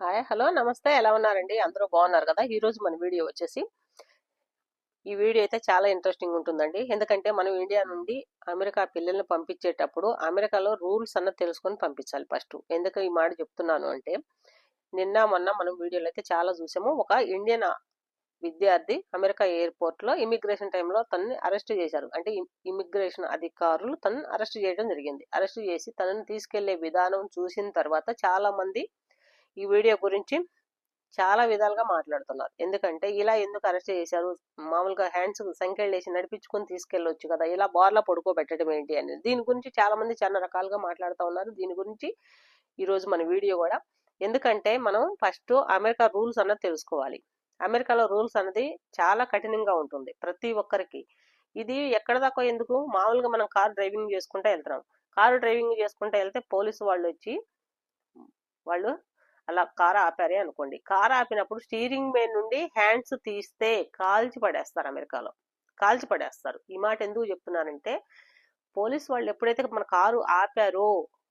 Hi hello నమస్తే. ఎలా ఉన్నారండి? అందరూ బాగున్నారు కదా? ఈరోజు మన వీడియో వచ్చేసి ఈ వీడియో అయితే చాలా ఇంట్రెస్టింగ్ ఉంటుందండి. ఎందుకంటే మనం ఇండియా నుండి అమెరికా పిల్లల్ని పంపించేటప్పుడు అమెరికాలో రూల్స్ అన్న తెలుసుకొని పంపించాలి ఫస్ట్. ఎందుకు ఈ మాట చెప్తున్నాను అంటే నిన్న మొన్న మనం వీడియోలో అయితే చాలా చూసాము. ఒక ఇండియన్ విద్యార్థి అమెరికా ఎయిర్పోర్ట్లో ఇమిగ్రేషన్ టైంలో తనని అరెస్ట్ చేశారు. అంటే ఇమిగ్రేషన్ అధికారులు తనని అరెస్ట్ చేయడం జరిగింది. అరెస్ట్ చేసి తనని తీసుకెళ్ళే విధానం చూసిన తర్వాత చాలా మంది ఈ వీడియో గురించి చాలా విధాలుగా మాట్లాడుతున్నారు. ఎందుకంటే ఇలా ఎందుకు అరెస్ట్ చేశారు? మామూలుగా హ్యాండ్స్ సంఖ్యలు వేసి నడిపించుకొని తీసుకెళ్ళొచ్చు కదా ఇలా బార్లో పడుకోబెట్టడం ఏంటి అనేది. దీని గురించి చాలా మంది చాలా రకాలుగా మాట్లాడుతూ ఉన్నారు. దీని గురించి ఈరోజు మన వీడియో కూడా. ఎందుకంటే మనం ఫస్ట్ అమెరికా రూల్స్ అన్నది తెలుసుకోవాలి. అమెరికాలో రూల్స్ అనేది చాలా కఠినంగా ఉంటుంది ప్రతి ఒక్కరికి. ఇది ఎక్కడ దాకా ఎందుకు? మామూలుగా మనం కార్ డ్రైవింగ్ చేసుకుంటూ వెళ్తున్నాం. కారు డ్రైవింగ్ చేసుకుంటూ వెళ్తే పోలీసు వాళ్ళు వచ్చి వాళ్ళు అలా కార్ ఆపారే అనుకోండి. కార్ ఆపినప్పుడు స్టీరింగ్ మీద నుండి హ్యాండ్స్ తీస్తే కాల్చి పడేస్తారు అమెరికాలో. కాల్చి పడేస్తారు. ఈ మాట ఎందుకు చెప్తున్నానంటే పోలీస్ వాళ్ళు ఎప్పుడైతే మన కారు ఆపారో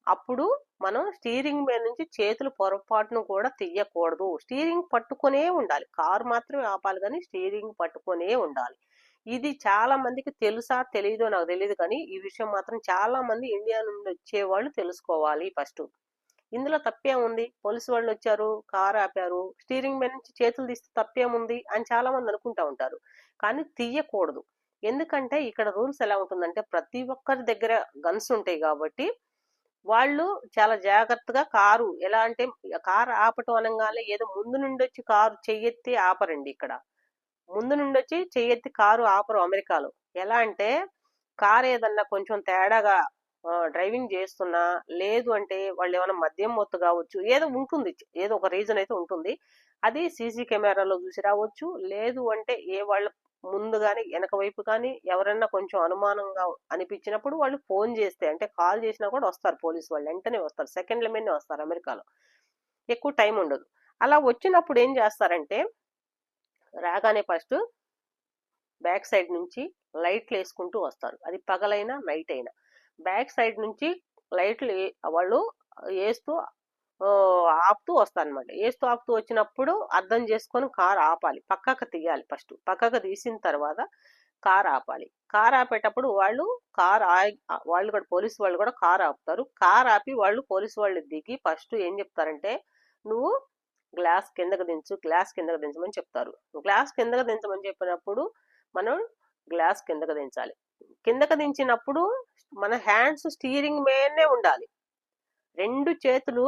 అప్పుడు మనం స్టీరింగ్ మీద నుంచి చేతులు పొరపాటును కూడా తీయకూడదు. స్టీరింగ్ పట్టుకునే ఉండాలి. కారు మాత్రమే ఆపాలి కానీ స్టీరింగ్ పట్టుకునే ఉండాలి. ఇది చాలా మందికి తెలుసా? తెలియదో నాకు తెలియదు కానీ ఈ విషయం మాత్రం చాలా మంది ఇండియా నుండి వచ్చే వాళ్ళు తెలుసుకోవాలి ఫస్ట్. ఇందులో తప్పేముంది పోలీసు వాళ్ళు వచ్చారు కారు ఆపారు స్టీరింగ్ మీద నుంచి చేతులు తీస్తే తప్పేముంది అని చాలా మంది అనుకుంటా ఉంటారు. కానీ తీయకూడదు. ఎందుకంటే ఇక్కడ రూల్స్ ఎలా ఉంటుందంటే ప్రతి ఒక్కరి దగ్గర గన్స్ ఉంటాయి కాబట్టి వాళ్ళు చాలా జాగ్రత్తగా కారు ఎలా అంటే కారు ఆపటం అనగానే ఏదో ముందు నుండి వచ్చి కారు చెయ్యెత్తి ఆపరండి ఇక్కడ. ముందు నుండి వచ్చి చెయ్యెత్తి కారు ఆపరు అమెరికాలో. ఎలా అంటే కారు ఏదన్నా కొంచెం తేడాగా డ్రైవింగ్ చేస్తున్నా లేదు అంటే వాళ్ళు ఏమైనా మద్యం మొత్తు కావచ్చు ఏదో ఉంటుంది ఏదో ఒక రీజన్ అయితే ఉంటుంది. అది సీసీ కెమెరాలో చూసి రావచ్చు. లేదు అంటే ఏ వాళ్ళ ముందు కానీ వెనక వైపు కానీ ఎవరైనా కొంచెం అనుమానంగా అనిపించినప్పుడు వాళ్ళు ఫోన్ చేస్తే అంటే కాల్ చేసినా కూడా వస్తారు పోలీసు వాళ్ళు వెంటనే వస్తారు. సెకండ్ల మీదనే వస్తారు అమెరికాలో. ఎక్కువ టైం ఉండదు. అలా వచ్చినప్పుడు ఏం చేస్తారంటే రాగానే ఫస్ట్ బ్యాక్ సైడ్ నుంచి లైట్లు వేసుకుంటూ వస్తారు. అది పగలైనా నైట్ అయినా. బ్యాక్ సైడ్ నుంచి లైట్లు వాళ్ళు వేస్తూ ఆపుతూ వస్తానమాట వేస్తూ ఆపుతూ వచ్చినప్పుడు అర్థం చేసుకొని కార్ ఆపాలి. పక్కకు తీయాలి ఫస్ట్. పక్కకు తీసిన తర్వాత కార్ ఆపాలి. కార్ ఆపేటప్పుడు వాళ్ళు కార్ వాళ్ళు కూడా పోలీసు వాళ్ళు కూడా కార్ ఆపుతారు. కార్ ఆపి వాళ్ళు పోలీసు వాళ్ళు దిగి ఫస్ట్ ఏం చెప్తారంటే నువ్వు గ్లాస్ కిందకు దించు గ్లాస్ కిందకు దించమని చెప్తారు. గ్లాస్ కిందకు దించమని చెప్పినప్పుడు మనం గ్లాస్ కిందకు దించాలి. కిందకు దించినప్పుడు మన హ్యాండ్స్ స్టీరింగ్ మీదనే ఉండాలి. రెండు చేతులు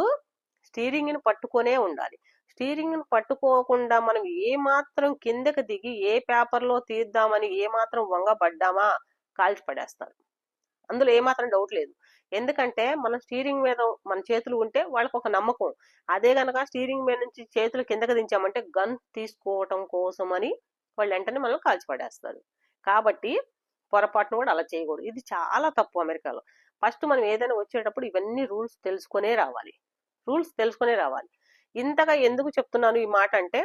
స్టీరింగ్ని పట్టుకొనే ఉండాలి. స్టీరింగ్ని పట్టుకోకుండా మనం ఏ మాత్రం కిందకి దిగి ఏ పేపర్లో తీద్దామని ఏ మాత్రం వంగబడ్డామా కాల్చి పడేస్తారు. అందులో ఏమాత్రం డౌట్ లేదు. ఎందుకంటే మన స్టీరింగ్ మీద మన చేతులు ఉంటే వాళ్ళకి ఒక నమ్మకం. అదే గనక స్టీరింగ్ మీద నుంచి చేతులు కిందకి దించామంటే గన్ తీసుకోవటం కోసం అని వాళ్ళు వెంటనే మనం కాల్చి పడేస్తారు. కాబట్టి పొరపాటును కూడా అలా చేయకూడదు. ఇది చాలా తప్పు అమెరికాలో. ఫస్ట్ మనం ఏదైనా వచ్చేటప్పుడు ఇవన్నీ రూల్స్ తెలుసుకునే రావాలి. రూల్స్ తెలుసుకునే రావాలి. ఇంతగా ఎందుకు చెప్తున్నాను ఈ మాట అంటే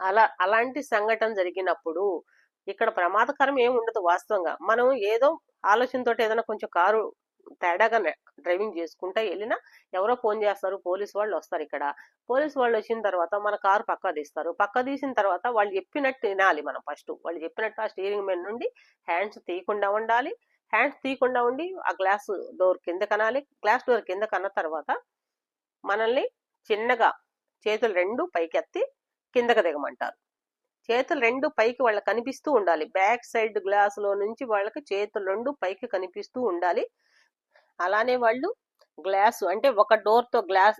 అలా అలాంటి సంఘటన జరిగినప్పుడు ఇక్కడ ప్రమాదకరం ఏమి ఉండదు వాస్తవంగా. మనం ఏదో ఆలోచనతో ఏదైనా కొంచెం కారు తేడాగా డ్రైవింగ్ చేసుకుంటా వెళ్ళినా ఎవరో ఫోన్ చేస్తారు పోలీసు వాళ్ళు వస్తారు ఇక్కడ. పోలీసు వాళ్ళు వచ్చిన తర్వాత మన కారు పక్క తీస్తారు. పక్క తీసిన తర్వాత వాళ్ళు చెప్పినట్టు వినాలి మనం ఫస్ట్. వాళ్ళు చెప్పినట్టు ఆ స్టీరింగ్ మెయిన్ నుండి హ్యాండ్స్ తీయకుండా ఉండాలి. హ్యాండ్స్ తీయకుండా ఉండి ఆ గ్లాస్ డోర్ కింద కనాలి. గ్లాస్ డోర్ కింద కన్న తర్వాత మనల్ని చిన్నగా చేతులు రెండు పైకి ఎత్తి కిందకు దిగమంటారు. చేతులు రెండు పైకి వాళ్ళకి కనిపిస్తూ ఉండాలి. బ్యాక్ సైడ్ గ్లాస్లో నుంచి వాళ్ళకి చేతులు రెండు పైకి కనిపిస్తూ ఉండాలి. అలానే వాళ్ళు గ్లాస్ అంటే ఒక డోర్తో గ్లాస్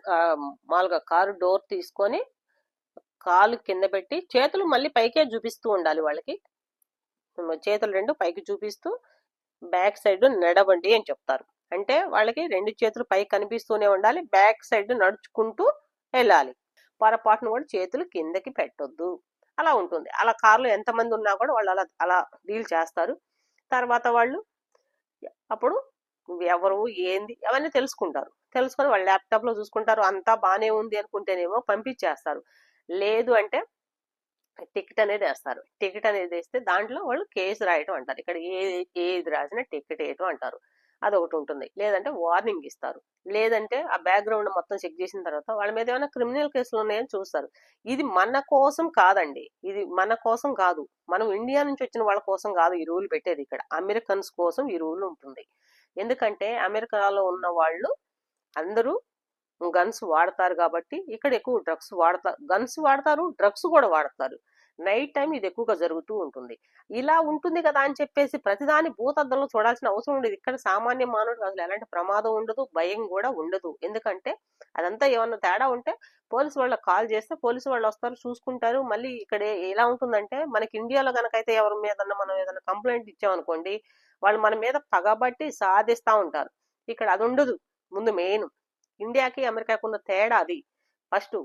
మామూలుగా కారు డోర్ తీసుకొని కాలు కింద పెట్టి చేతులు మళ్ళీ పైకే చూపిస్తూ ఉండాలి వాళ్ళకి. చేతులు రెండు పైకి చూపిస్తూ బ్యాక్ సైడ్ నడవండి అని చెప్తారు. అంటే వాళ్ళకి రెండు చేతులు పైకి కనిపిస్తూనే ఉండాలి బ్యాక్ సైడ్ నడుచుకుంటూ వెళ్ళాలి. పొరపాటును కూడా చేతులు కిందకి పెట్టొద్దు. అలా ఉంటుంది. అలా కార్లు ఎంతమంది ఉన్నా కూడా వాళ్ళు అలా అలా డీల్ చేస్తారు. తర్వాత వాళ్ళు అప్పుడు ఎవరు ఏంది అవన్నీ తెలుసుకుంటారు. తెలుసుకొని వాళ్ళు ల్యాప్టాప్లో చూసుకుంటారు. అంతా బాగానే ఉంది అనుకుంటేనేమో పంపించేస్తారు. లేదు అంటే టికెట్ అనేది వేస్తారు. టికెట్ అనేది వేస్తే దాంట్లో వాళ్ళు కేసు రాయటం అంటారు. ఇక్కడ ఏ ఏది రాసినా టికెట్ వేయటం అంటారు. అదొకటి ఉంటుంది. లేదంటే వార్నింగ్ ఇస్తారు. లేదంటే ఆ బ్యాక్గ్రౌండ్ మొత్తం చెక్ చేసిన తర్వాత వాళ్ళ మీద ఏమైనా క్రిమినల్ కేసులు ఉన్నాయని చూస్తారు. ఇది మన కోసం కాదండి. ఇది మన కోసం కాదు. మనం ఇండియా నుంచి వచ్చిన వాళ్ళ కోసం కాదు ఈ రూల్ పెట్టేది ఇక్కడ. అమెరికన్స్ కోసం ఈ రూల్ ఉంటుంది. ఎందుకంటే అమెరికాలో ఉన్న వాళ్ళు అందరూ గన్స్ వాడతారు కాబట్టి ఇక్కడ ఎక్కువ డ్రగ్స్ వాడతారు గన్స్ వాడతారు డ్రగ్స్ కూడా వాడతారు. నైట్ టైం ఇది ఎక్కువగా జరుగుతూ ఉంటుంది. ఇలా ఉంటుంది కదా అని చెప్పేసి ప్రతిదాని భూతద్దంలో చూడాల్సిన అవసరం ఉండదు. ఇక్కడ సామాన్య మానవుడికి అసలు ఎలాంటి ప్రమాదం ఉండదు భయం కూడా ఉండదు. ఎందుకంటే అదంతా ఏమన్నా తేడా ఉంటే పోలీసు వాళ్ళకి కాల్ చేస్తే పోలీసు వాళ్ళు వస్తారు చూసుకుంటారు. మళ్ళీ ఇక్కడ ఎలా ఉంటుందంటే మనకి ఇండియాలో కనుకైతే ఎవరి మీద మనం ఏదైనా కంప్లైంట్ ఇచ్చామనుకోండి వాళ్ళు మన మీద పగబట్టి సాధిస్తా ఉంటారు. ఇక్కడ అది ఉండదు. ముందు మెయిన్ ఇండియాకి అమెరికాకి ఉన్న తేడా అది. ఫస్ట్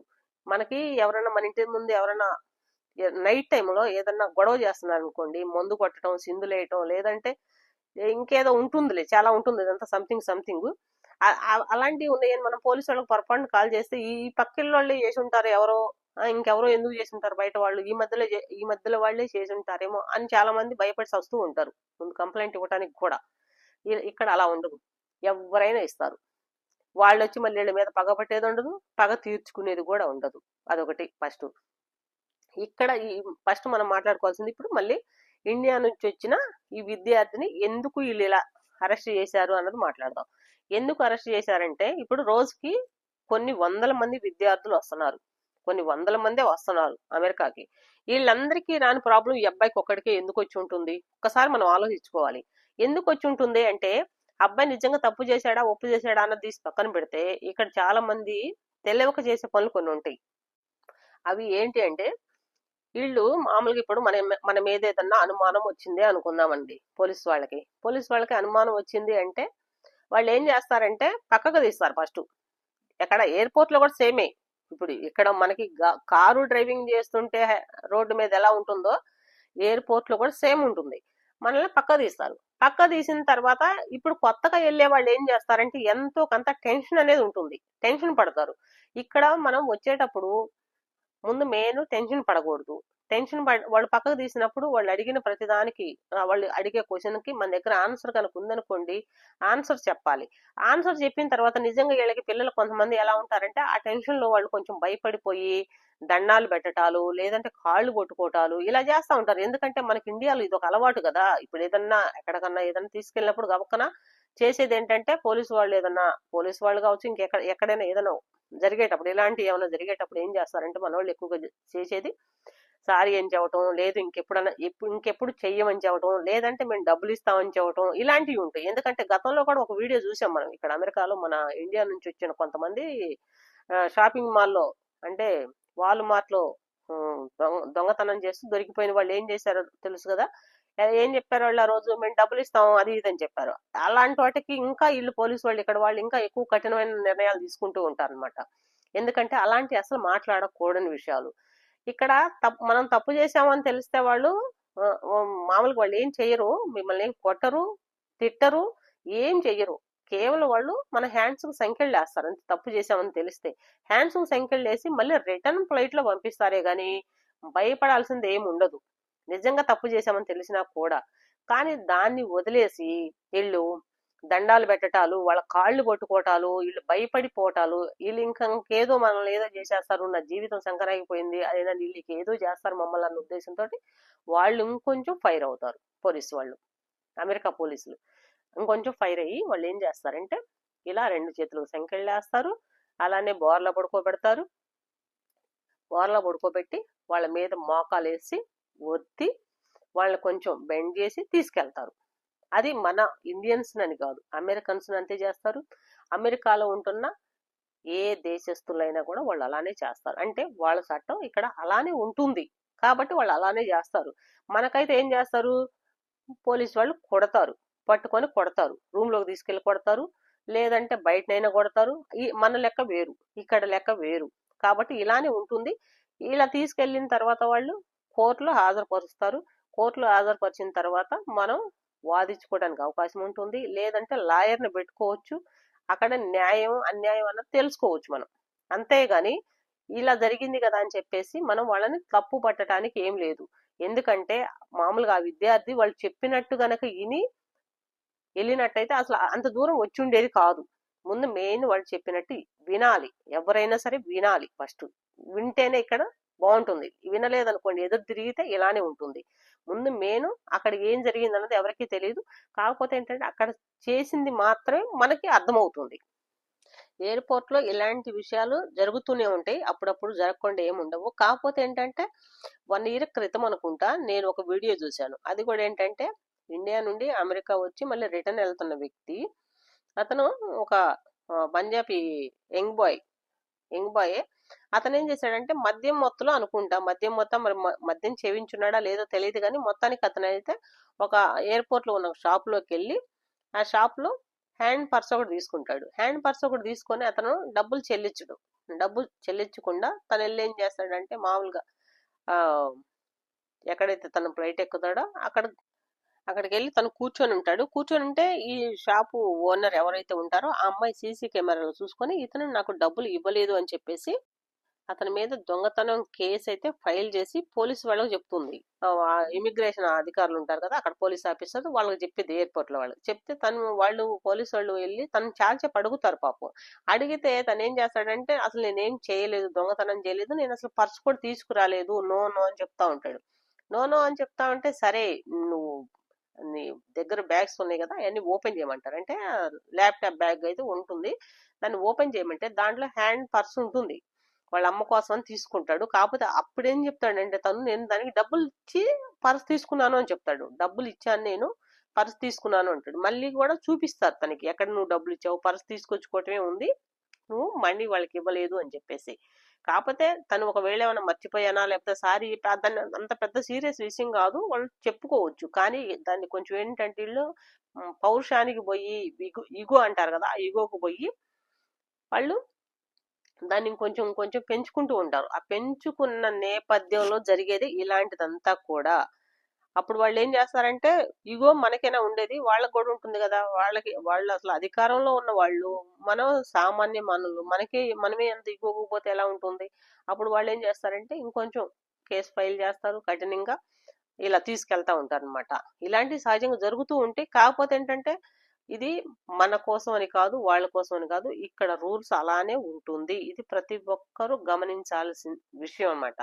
మనకి ఎవరైనా మన ఇంటి ముందు ఎవరైనా నైట్ టైంలో ఏదన్నా గొడవ చేస్తున్నారు అనుకోండి మందు కొట్టడం సిందులేయటం లేదంటే ఇంకేదో ఉంటుందిలే చాలా ఉంటుంది ఇదంతా సంథింగ్ సంథింగ్ అలాంటివి ఉన్నాయని మనం పోలీసు వాళ్ళకి పొరపాటున కాల్ చేస్తే ఈ పక్కిళ్ళ వాళ్ళు చేసి ఉంటారు ఎవరో ఇంకెవరో ఎందుకు చేసి ఉంటారు బయట వాళ్ళు ఈ మధ్యలో చే- ఈ మధ్యలో వాళ్ళే చేసి ఉంటారేమో అని చాలా మంది భయపడి వస్తూ ఉంటారు. ముందు కంప్లైంట్ ఇవ్వడానికి కూడా. ఇక్కడ అలా ఉండదు. ఎవరైనా ఇస్తారు. వాళ్ళు వచ్చి మళ్ళీ వీళ్ళ మీద పగ పట్టేది ఉండదు. పగ తీర్చుకునేది కూడా ఉండదు. అదొకటి ఫస్ట్. ఇక్కడ ఈ ఫస్ట్ మనం మాట్లాడుకోవాల్సింది ఇప్పుడు మళ్ళీ ఇండియా నుంచి వచ్చిన ఈ విద్యార్థిని ఎందుకు వీళ్ళు ఇలా అరెస్ట్ చేశారు అన్నది మాట్లాడదాం. ఎందుకు అరెస్ట్ చేశారంటే ఇప్పుడు రోజుకి కొన్ని వందల మంది విద్యార్థులు వస్తున్నారు. కొన్ని వందల మందే వస్తున్నారు అమెరికాకి. వీళ్ళందరికీ రాని ప్రాబ్లం ఈ అబ్బాయికి ఒక్కడికే ఎందుకు వచ్చి ఉంటుంది? ఒక్కసారి మనం ఆలోచించుకోవాలి. ఎందుకు వచ్చి ఉంటుంది అంటే అబ్బాయి నిజంగా తప్పు చేశాడా ఒప్పు చేశాడా అన్నది తీసి పక్కన పెడితే ఇక్కడ చాలా మంది తెలియక చేసే పనులు కొన్ని ఉంటాయి. అవి ఏంటి అంటే వీళ్ళు మామూలుగా ఇప్పుడు మన మన మీద ఏదన్నా అనుమానం వచ్చింది అనుకుందామండి పోలీస్ వాళ్ళకి. పోలీస్ వాళ్ళకి అనుమానం వచ్చింది అంటే వాళ్ళు ఏం చేస్తారంటే పక్కకు తీస్తారు ఫస్ట్. ఎక్కడ ఎయిర్పోర్ట్లో కూడా సేమే. ఇప్పుడు ఇక్కడ మనకి కారు డ్రైవింగ్ చేస్తుంటే రోడ్డు మీద ఎలా ఉంటుందో ఎయిర్పోర్ట్లో కూడా సేమ్ ఉంటుంది. మనల్ని పక్క తీస్తారు. పక్క తీసిన తర్వాత ఇప్పుడు కొత్తగా వెళ్ళే వాళ్ళు ఏం చేస్తారంటే ఎంతో కొంత టెన్షన్ అనేది ఉంటుంది. టెన్షన్ పడతారు. ఇక్కడ మనం వచ్చేటప్పుడు ముందు మెయిన్ టెన్షన్ పడకూడదు. టెన్షన్ వాళ్ళు పక్కకు తీసినప్పుడు వాళ్ళు అడిగిన ప్రతిదానికి వాళ్ళు అడిగే క్వశ్చన్కి మన దగ్గర ఆన్సర్ కనుక ఉందనుకోండి ఆన్సర్ చెప్పాలి. ఆన్సర్ చెప్పిన తర్వాత నిజంగా వీళ్ళకి పిల్లలు కొంతమంది ఎలా ఉంటారంటే ఆ టెన్షన్లో వాళ్ళు కొంచెం భయపడిపోయి దండాలు పెట్టటాలు లేదంటే కాళ్ళు కొట్టుకోవటాలు ఇలా చేస్తా ఉంటారు. ఎందుకంటే మనకి ఇండియాలో ఇది ఒక అలవాటు కదా. ఇప్పుడు ఏదన్నా ఎక్కడికన్నా ఏదన్నా తీసుకెళ్ళినప్పుడు గబక్కన చేసేది ఏంటంటే పోలీసు వాళ్ళు ఏదన్నా పోలీసు వాళ్ళు కావచ్చు ఇంకెక్కడ ఎక్కడైనా ఏదైనా జరిగేటప్పుడు ఇలాంటి ఏమైనా జరిగేటప్పుడు ఏం చేస్తారంటే మన వాళ్ళు ఎక్కువగా చేసేది సారీ అని చెప్పటం లేదు ఇంకెప్పుడన్నా ఎప్పుడు ఇంకెప్పుడు చెయ్యమని చెప్పటం లేదంటే మేము డబ్బులు ఇస్తామని చెప్పటం ఇలాంటివి ఉంటాయి. ఎందుకంటే గతంలో కూడా ఒక వీడియో చూసాం మనం. ఇక్కడ అమెరికాలో మన ఇండియా నుంచి వచ్చిన కొంతమంది షాపింగ్ మాల్లో అంటే వాల్మార్ట్లో దొంగతనం చేస్తూ దొరికిపోయిన వాళ్ళు ఏం చేశారో తెలుసు కదా? ఏం చెప్పారు వాళ్ళు ఆ రోజు? మేము డబ్బులు ఇస్తాం అది ఇది అని చెప్పారు. అలాంటి వాటికి ఇంకా వీళ్ళు పోలీసు వాళ్ళు ఇక్కడ వాళ్ళు ఇంకా ఎక్కువ కఠినమైన నిర్ణయాలు తీసుకుంటూ ఉంటారు అనమాట ఎందుకంటే అలాంటి అసలు మాట్లాడకూడని విషయాలు. ఇక్కడ తప్పు మనం తప్పు చేసామని తెలిస్తే వాళ్ళు మామూలుగా వాళ్ళు ఏం చెయ్యరు. మిమ్మల్ని ఏం కొట్టరు తిట్టరు ఏం చెయ్యరు. కేవలం వాళ్ళు మన హ్యాండ్స్కు సంఖ్యలు వేస్తారు అంత తప్పు చేసామని తెలిస్తే. హ్యాండ్స్కు సంఖ్యలు వేసి మళ్ళీ రిటర్న్ ఫ్లైట్లో పంపిస్తారే గాని భయపడాల్సింది ఏమి ఉండదు. నిజంగా తప్పు చేశామని తెలిసినా కూడా. కానీ దాన్ని వదిలేసి వీళ్ళు దండాలు పెట్టటాలు వాళ్ళ కాళ్ళు పట్టుకోవటాలు వీళ్ళు భయపడిపోవటాలు వీళ్ళు ఇంకా ఇంకేదో మనల్ని ఏదో చేసేస్తారు నా జీవితం సంకరాగిపోయింది అదేనా వీళ్ళకి ఏదో చేస్తారు మమ్మల్ని అన్న ఉద్దేశంతో వాళ్ళు ఇంకొంచెం ఫైర్ అవుతారు పోలీసు వాళ్ళు అమెరికా పోలీసులు. ఇంకొంచెం ఫైర్ అయ్యి వాళ్ళు ఏం చేస్తారంటే ఇలా రెండు చేతులకు సంకెళ్ళేస్తారు వేస్తారు అలానే బోర్ల పడుకోబెడతారు. బోర్ల పడుకోబెట్టి వాళ్ళ మీద మోకాలు వేసి ఒత్తి వాళ్ళని కొంచెం బెండ్ చేసి తీసుకెళ్తారు. అది మన ఇండియన్స్ అని కాదు. అమెరికన్స్ అంతే చేస్తారు. అమెరికాలో ఉంటున్న ఏ దేశస్తులైనా కూడా వాళ్ళు అలానే చేస్తారు. అంటే వాళ్ళ చట్టం ఇక్కడ అలానే ఉంటుంది. కాబట్టి వాళ్ళు అలానే చేస్తారు. మనకైతే ఏం చేస్తారు? పోలీస్ వాళ్ళు కొడతారు. పట్టుకొని కొడతారు. రూమ్లోకి తీసుకెళ్ళి తీసుకెళ్ళి కొడతారు. లేదంటే బయటనైనా కొడతారు. ఈ మన లెక్క వేరు. ఇక్కడ లెక్క వేరు. కాబట్టి ఇలానే ఉంటుంది. ఇలా తీసుకెళ్ళిన తర్వాత వాళ్ళు కోర్టులో హాజరుపరుస్తారు. కోర్టులో హాజరుపరిచిన తర్వాత మనం వాదించుకోవడానికి అవకాశం ఉంటుంది. లేదంటే లాయర్ని పెట్టుకోవచ్చు. అక్కడ న్యాయం అన్యాయం అన్నది తెలుసుకోవచ్చు మనం. అంతేగాని ఇలా జరిగింది కదా అని చెప్పేసి మనం వాళ్ళని తప్పు పట్టడానికి ఏం లేదు. ఎందుకంటే మామూలుగా ఆ విద్యార్థి వాళ్ళు చెప్పినట్టు గనక విని వెళ్ళినట్టయితే అసలు అంత దూరం వచ్చి ఉండేది కాదు. ముందు మెయిన్ వాళ్ళు చెప్పినట్టు వినాలి. ఎవరైనా సరే వినాలి ఫస్ట్. వింటేనే ఇక్కడ బాగుంటుంది. వినలేదనుకోండి ఎదురు తిరిగితే ఇలానే ఉంటుంది. ముందు నేను అక్కడ ఏం జరిగింది అన్నది ఎవరికీ తెలియదు కాకపోతే ఏంటంటే అక్కడ చేసింది మాత్రమే మనకి అర్థమవుతుంది. ఎయిర్పోర్ట్లో ఇలాంటి విషయాలు జరుగుతూనే ఉంటాయి. అప్పుడప్పుడు జరగకుండా ఏముండవు కాకపోతే ఏంటంటే వన్ ఇయర్ క్రితం అనుకుంటా నేను ఒక వీడియో చూశాను. అది కూడా ఏంటంటే ఇండియా నుండి అమెరికా వచ్చి మళ్ళీ రిటర్న్ వెళ్తున్న వ్యక్తి. అతను ఒక Punjabi young boy. Young boy అతను ఏం చేశాడంటే మద్యం మొత్తంలో అనుకుంటా. మద్యం మొత్తం మరి మ- మద్యం చేయించున్నాడా లేదో తెలియదు కానీ మొత్తానికి అతను అయితే ఒక ఎయిర్పోర్ట్లో ఉన్న షాప్లోకి వెళ్ళి ఆ షాప్లో హ్యాండ్ పర్స్ ఒకటి తీసుకుంటాడు. హ్యాండ్ పర్స్ ఒకటి తీసుకొని అతను డబ్బులు చెల్లించడు. డబ్బులు చెల్లించకుండా తను వెళ్ళి ఏం చేస్తాడంటే మామూలుగా ఎక్కడైతే తను ఫ్లైట్ ఎక్కుతాడో అక్కడ అక్కడికి వెళ్ళి తను కూర్చొని ఉంటాడు. కూర్చొని ఉంటే ఈ షాపు ఓనర్ ఎవరైతే ఉంటారో ఆ అమ్మాయి సీసీ కెమెరాలో చూసుకొని ఇతను నాకు డబ్బులు ఇవ్వలేదు అని చెప్పేసి అతని మీద దొంగతనం కేసు అయితే ఫైల్ చేసి పోలీసు వాళ్ళకి చెప్తుంది. ఇమిగ్రేషన్ అధికారులు ఉంటారు కదా అక్కడ పోలీస్ ఆఫీసర్ వాళ్ళకి చెప్పేది ఎయిర్పోర్ట్లో వాళ్ళు చెప్తే తను వాళ్ళు పోలీసు వాళ్ళు వెళ్ళి తను చాల్చేపు అడుగుతారు పాపం. అడిగితే తను ఏం చేస్తాడంటే అసలు నేనేం చేయలేదు దొంగతనం చేయలేదు నేను అసలు పర్స్ కూడా తీసుకురాలేదు నో నో అని చెప్తా ఉంటాడు. నో నో అని చెప్తా ఉంటే సరే నువ్వు నీ దగ్గర బ్యాగ్స్ ఉన్నాయి కదా అవన్నీ ఓపెన్ చేయమంటారు. అంటే ల్యాప్టాప్ బ్యాగ్ అయితే ఉంటుంది. దాన్ని ఓపెన్ చేయమంటే దాంట్లో హ్యాండ్ పర్స్ ఉంటుంది. వాళ్ళ అమ్మ కోసం అని తీసుకుంటాడు. కాకపోతే అప్పుడేం చెప్తాడంటే తను నేను దానికి డబ్బులు ఇచ్చి పర్స్ తీసుకున్నాను అని చెప్తాడు. డబ్బులు ఇచ్చాను నేను పర్స్ తీసుకున్నాను అంటాడు. మళ్ళీ కూడా చూపిస్తారు తనకి ఎక్కడ నువ్వు డబ్బులు ఇచ్చావు పర్స్ తీసుకొచ్చుకోవటమే ఉంది నువ్వు మనీ వాళ్ళకి ఇవ్వలేదు అని చెప్పేసి. కాకపోతే తను ఒకవేళ ఏమైనా మర్చిపోయానా లేకపోతే సారీ దాన్ని అంత పెద్ద సీరియస్ విషయం కాదు వాళ్ళు చెప్పుకోవచ్చు. కానీ దాన్ని కొంచెం ఏంటంటే వీళ్ళు పౌరుషానికి పోయి ఇగో ఇగో అంటారు కదా ఆ ఇగోకు పోయి వాళ్ళు దాన్ని కొంచెం కొంచెం పెంచుకుంటూ ఉంటారు. ఆ పెంచుకున్న నేపథ్యంలో జరిగేది ఇలాంటిదంతా కూడా. అప్పుడు వాళ్ళు ఏం చేస్తారంటే ఇగో మనకైనా ఉండేది వాళ్ళకి కూడా ఉంటుంది కదా. వాళ్ళకి వాళ్ళు అసలు అధికారంలో ఉన్న వాళ్ళు మనం సామాన్య మనులు మనకి మనమే ఎంత ఇగోకపోతే ఎలా ఉంటుంది? అప్పుడు వాళ్ళు ఏం చేస్తారంటే ఇంకొంచెం కేసు ఫైల్ చేస్తారు కఠినంగా ఇలా తీసుకెళ్తా ఉంటారు అనమాట ఇలాంటివి సహజంగా జరుగుతూ ఉంటాయి కాకపోతే ఏంటంటే ఇది మన కోసం అని కాదు వాళ్ళ కోసం అని కాదు ఇక్కడ రూల్స్ అలానే ఉంటుంది. ఇది ప్రతి ఒక్కరూ గమనించాల్సిన విషయం అన్నమాట.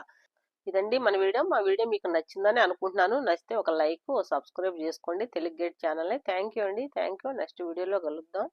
ఇదండి మన వీడియో. మా వీడియో మీకు నచ్చిందని అనుకుంటున్నాను. నచ్చితే ఒక లైక్ సబ్స్క్రైబ్ చేసుకోండి. తెలుగు గేట్ ఛానల్ని. థ్యాంక్ యూ అండి. థ్యాంక్ యూ నెక్స్ట్ వీడియోలో కలుద్దాం.